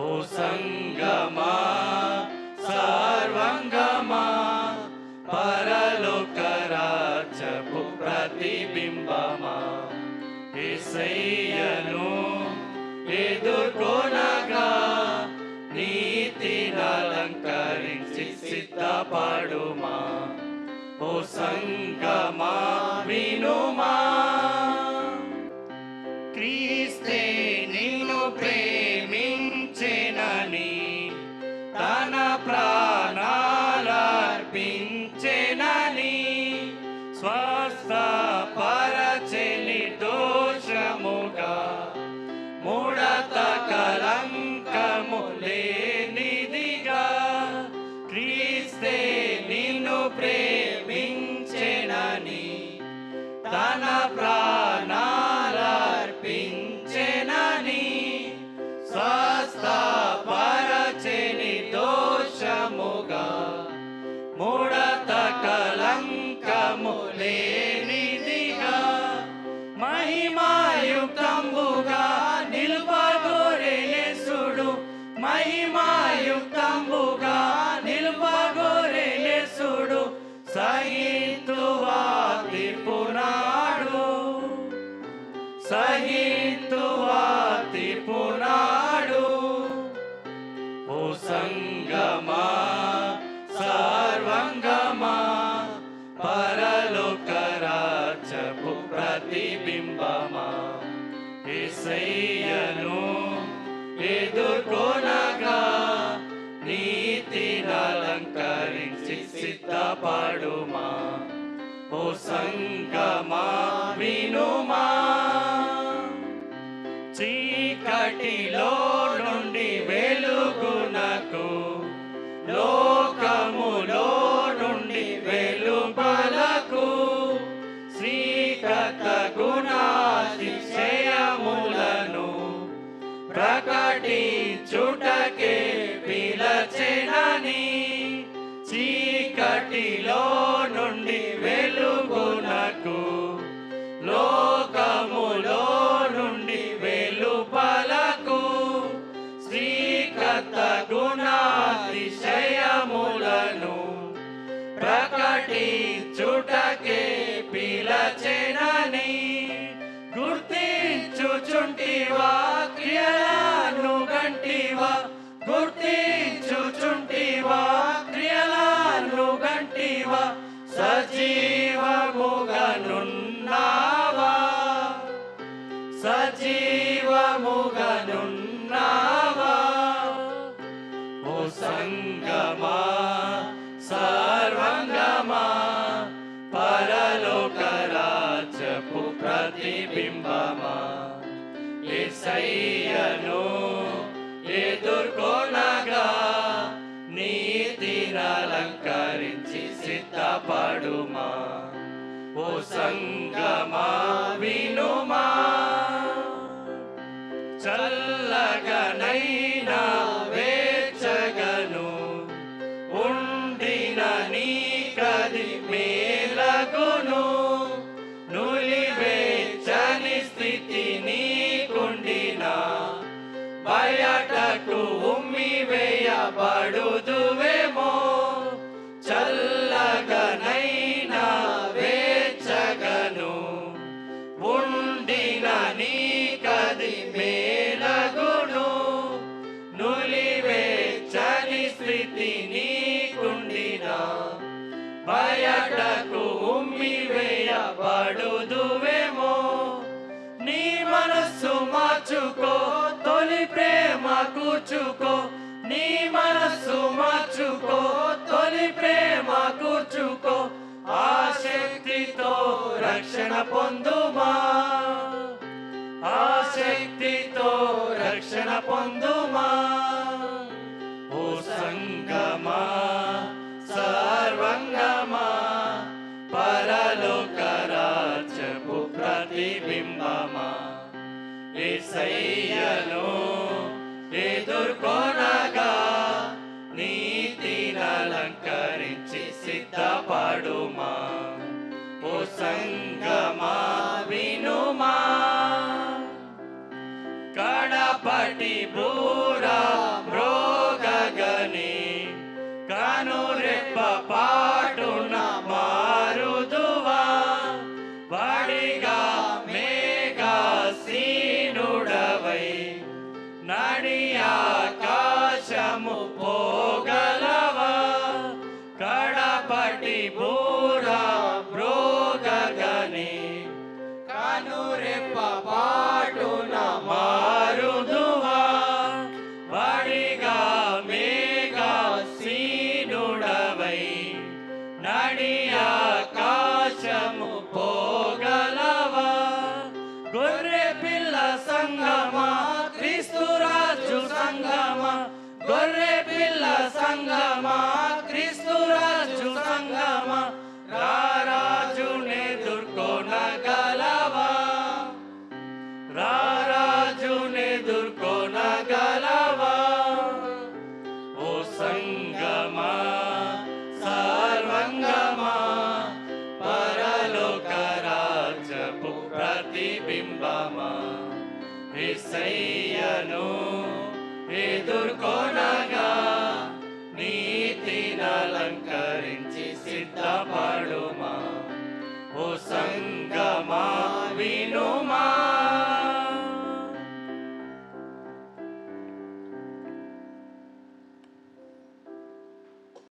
ఓ సంగమా సర్వంగమా పరలోక ప్రతిబింబమా. ఏసయ్యను ఎదుర్కొనగా నీతిని అలంకరించి సిద్ధపడుమా. ఓ సంగమా వినుమా స్వస్థ పరచెని దోషముగా ముడత కలంకము లేనిదిగా క్రీస్తే నిన్ను ప్రేమించెనని తన ప్రాణాలర్పించెనని స్వస్థపరచెని దోషముగా ముడత కలంకము లేనిదిగా మహిమాయుక్తంబుగా నిలుపగోరెసుడు మహిమాయుక్తంబుగా నిలుపగోరెసుడు సహితువా తీర్పునాడు సహితువా తీర్పునాడు ఓ సంగమా ప్రతిబింబమా ఏసయ్యను ఎదుర్కొనగా నీతిని అలంకరించి సిద్ధపడుమా ఓ సంగమా వినుమా చీకటిలో నుండి వెలుగునకు ప్రకటించుటకే పిలచెనని చీకటిలో నుండి వెలుగునకు లోకములో నుండి వెలుపలకు శ్రీకత గుణ ప్రతిబింబమా ఏసయ్యను ఎదుర్కొనగా నీతినలంకరించి సిద్ధపడుమా ఓ సంగమా వినుమా చల్లగనైనా స్థితి నీకుండిన బయటకు ఉమ్మి వేయబడుదువేమో చల్లగనైనా వేచగను. ఉండిన నీకది మేలగును నులివేచని స్థితి నీకుండిన బయటకు ఉమ్మి వేయబడుదువేమో మనస్సు మార్చుకో తొలి ప్రేమ కూర్చుకో. నీ మనస్సు మార్చుకో తొలి ప్రేమ కూర్చుకో. ఆ శక్తితో రక్షణ పొందుమా. ఆ శక్తితో రక్షణ పొందు పాటు ఎదుర్కొనగా నీతినలంకరించి ఓ సంగమా వినుమా కడపటి కనురెప్ప படி போ ప్రతిబింబమా ఎస్సయ్యను ఎదుర్కొనగా నీతిని అలంకరించి సిద్ధపడుమా ఓ సంగమా వినుమా